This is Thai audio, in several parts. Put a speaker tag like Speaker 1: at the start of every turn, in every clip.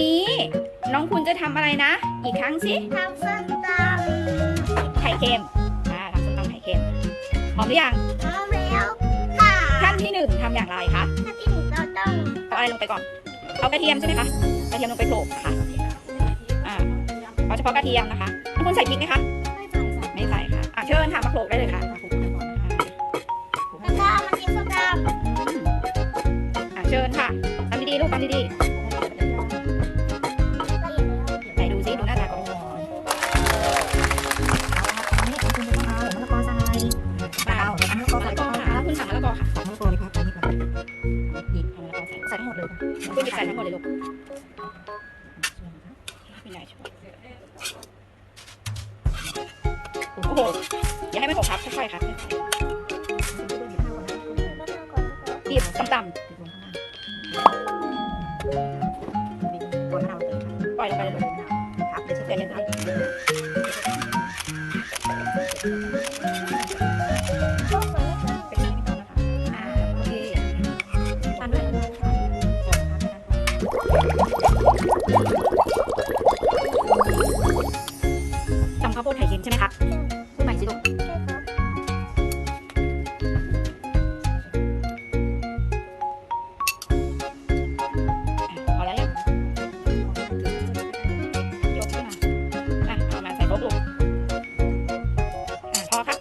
Speaker 1: นี้น้องคุณจะทำอะไรนะ อีกครั้งสิ
Speaker 2: ทำส้มต
Speaker 1: ไข่เค็มอ่าทำส้มตำไข่เค็มพร้อมหรือยังำ
Speaker 2: พร้อมแล้วค่ะ
Speaker 1: ขั้นที่หนึ่งทำอย่างไรคะ
Speaker 2: ขั้นที่หนึ่งเราต้อง
Speaker 1: เอาอะไรลงไปก่อนเอากระเทียมใช่ไหมคะกระเทียมลงไปโขลกค่ะอ่าเอาเฉพาะกระเทียมนะคะน้องคุณใส่พริกไหมคะไม่ใส่ค่ะอะเชิญค่ะมาโขลกได้เลยค่ะ
Speaker 2: แล้วก็มากินส้มต
Speaker 1: อะเชิญค่ะทำดีๆลูกทำดีำ ใส่ทั้งหมดเลยคุณหยิบใส่ทั้งหมดเลยลูกเป็นไงช่วยโอ้โหอย่าให้มันตกครับค่อยๆครับหยิบต่ำๆปล่อยลงไปลงไปครับเดี๋ยวเดี๋ยวเดี๋ยวอ่า เอามาใส่โต๊ะลูกอะพอครับ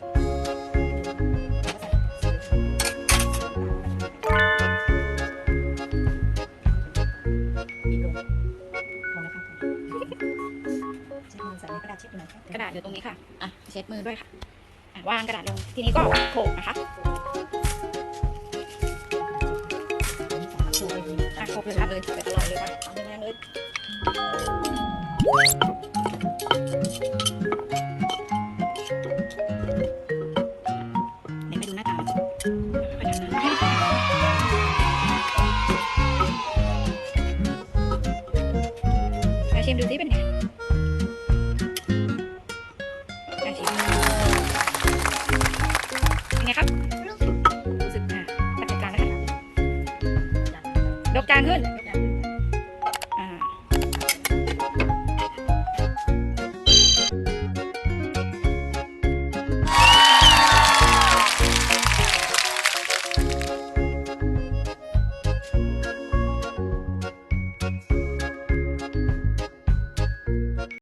Speaker 1: กระดาษอยู่ตรงนี้ค่ะ อะ เช็ดมือด้วยค่ะ อะวางกระดาษลง ทีนี้ก็โขลกนะคะอะโขลกเลยค่ะเลยไปตลอดเลยค่ะเอาแรงๆเลย ชิมดูสิเป็นไงอาชิมเป็นไงครับ รู้สึกอะจัดการนะคะยกจานขึ้น